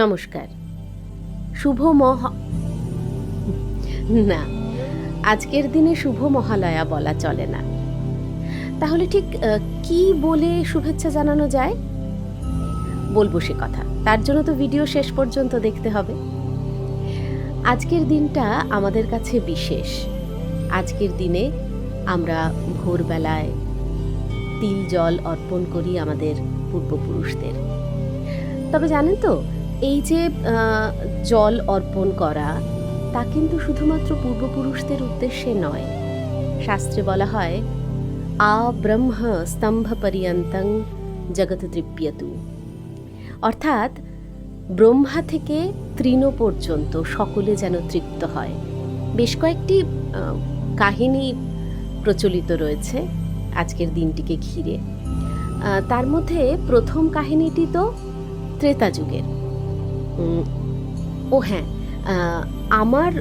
নমস্কার। শুভ মহ, না, আজকের দিনে শুভ মহালয়া বলা চলে না। তাহলে ঠিক কি বলে শুভেচ্ছা জানানো যায়? বলব সে কথা, তার জন্য তো ভিডিও শেষ পর্যন্ত দেখতে হবে। আজকের দিনটা আমাদের কাছে বিশেষ। আজকের দিনে আমরা ভোরবেলায় তিল জল অর্পণ করি আমাদের পূর্বপুরুষদের। তবে জানেন তো এই যে জল অর্পণ করা, তা কিন্তু শুধুমাত্র পূর্বপুরুষদের উদ্দেশ্যে নয়। শাস্ত্রে বলা হয়, আ ব্রহ্ম স্তম্ভ পর্যন্তং জগৎ তৃপ্যতু অর্থাৎ, ব্রহ্মা থেকে তৃণ পর্যন্ত সকলে যেন তৃপ্ত হয়। বেশ কয়েকটি কাহিনী প্রচলিত রয়েছে আজকের দিনটিকে ঘিরে। তার মধ্যে প্রথম কাহিনীটি তো ত্রেতা যুগের। ও হ্যাঁ আমার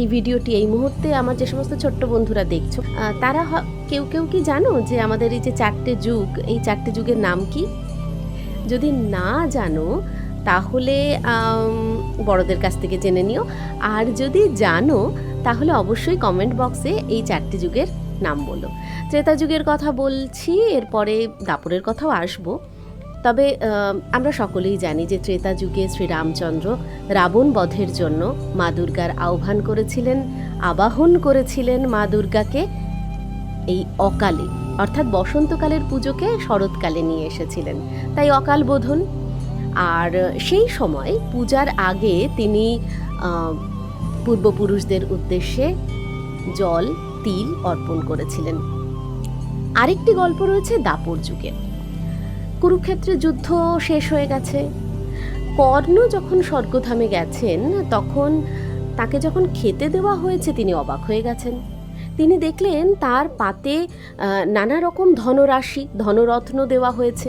এই ভিডিওটি এই মুহূর্তে আমার যে সমস্ত ছোট্ট বন্ধুরা দেখছ তারা কেউ কেউ কি জানো যে আমাদের এই যে চারটে যুগ, এই চারটে যুগের নাম কি? যদি না জানো, তাহলে বড়দের কাছ থেকে জেনে নিও। আর যদি জানো, তাহলে অবশ্যই কমেন্ট বক্সে এই চারটি যুগের নাম বলো। ত্রেতা যুগের কথা বলছি, এরপরে দাপরের কথাও আসব। তবে আমরা সকলেই জানি যে ত্রেতা যুগে শ্রীরামচন্দ্র রাবণ বধের জন্য মা দুর্গার আহ্বান করেছিলেন, আবাহন করেছিলেন মা দুর্গাকে। এই অকালে, অর্থাৎ বসন্তকালের পুজোকে শরৎকালে নিয়ে এসেছিলেন, তাই অকাল বোধন। আর সেই সময় পূজার আগে তিনি পূর্বপুরুষদের উদ্দেশ্যে জল, তিল অর্পণ করেছিলেন। আরেকটি গল্প রয়েছে দাপর যুগে। কুরুক্ষেত্রে যুদ্ধ শেষ হয়ে গেছে। কর্ণ যখন স্বর্গধামে গেছেন, তখন তাকে যখন খেতে দেওয়া হয়েছে, তিনি অবাক হয়ে গেছেন। তিনি দেখলেন তার পাতে নানা রকম ধনরাশি, ধনরত্ন দেওয়া হয়েছে।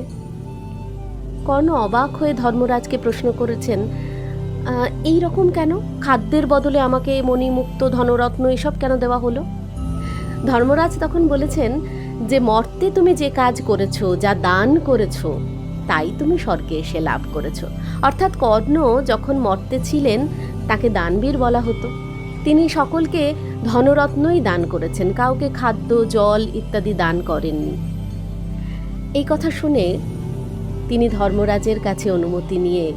কর্ণ অবাক হয়ে ধর্মরাজকে প্রশ্ন করেছেন এই রকম কেন? খাদ্যের বদলে আমাকে মণিমুক্ত ধনরত্ন এসব কেন দেওয়া হলো? ধর্মরাজ তখন বলেছেন যে মর্তে তুমি যে কাজ করেছ, যা দান করেছ, তাই তুমি স্বর্গে এসে লাভ করেছ। অর্থাৎ কর্ণ যখন মর্তে ছিলেন, তাকে দানবীর বলা হতো। তিনি সকলকে ধনরত্নই দান করেছেন, কাউকে খাদ্য, জল ইত্যাদি দান করেননি। এই কথা শুনে তিনি ধর্মরাজের কাছে অনুমতি নিয়ে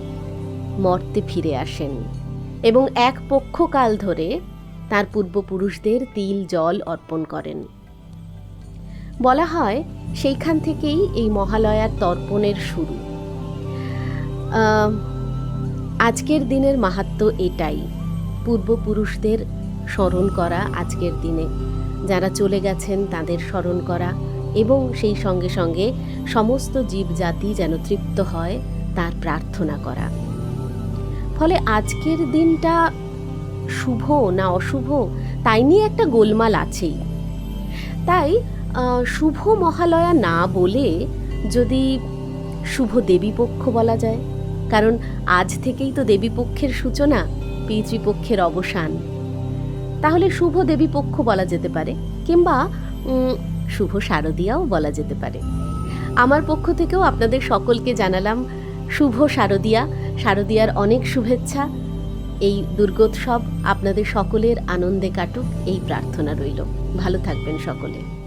মর্তে ফিরে আসেন এবং এক পক্ষকাল ধরে তার পূর্বপুরুষদের তিল, জল অর্পণ করেন। বলা হয় সেইখান থেকেই এই মহালয়ার তর্পণের শুরু। আজকের দিনের মাহাত্ম্য এটাই। পূর্বপুরুষদের স্মরণ করা আজকের দিনে। যারা চলে গেছেন তাদের স্মরণ করা এবং সেই সঙ্গে সঙ্গে সমস্ত জীবজাতি যেন তৃপ্ত হয় তার প্রার্থনা করা। ফলে আজকের দিনটা শুভ না অশুভ, তাই নিয়ে একটা গোলমাল আছেই। তাই শুভ মহালয়া না বলে যদি শুভ দেবীপক্ষ বলা যায়। কারণ আজ থেকেই তো দেবীপক্ষের সূচনা, পিতৃপক্ষের অবসান। তাহলে শুভ দেবীপক্ষ বলা যেতে পারে, কিংবা শুভ শারদীয়াও বলা যেতে পারে। আমার পক্ষ থেকেও আপনাদের সকলকে জানালাম, শুভ শারদীয়া, শারদীয়ার অনেক শুভেচ্ছা। এই দুর্গোৎসব আপনাদের সকলের আনন্দে কাটুক, এই প্রার্থনা রইল। ভালো থাকবেন সকলে।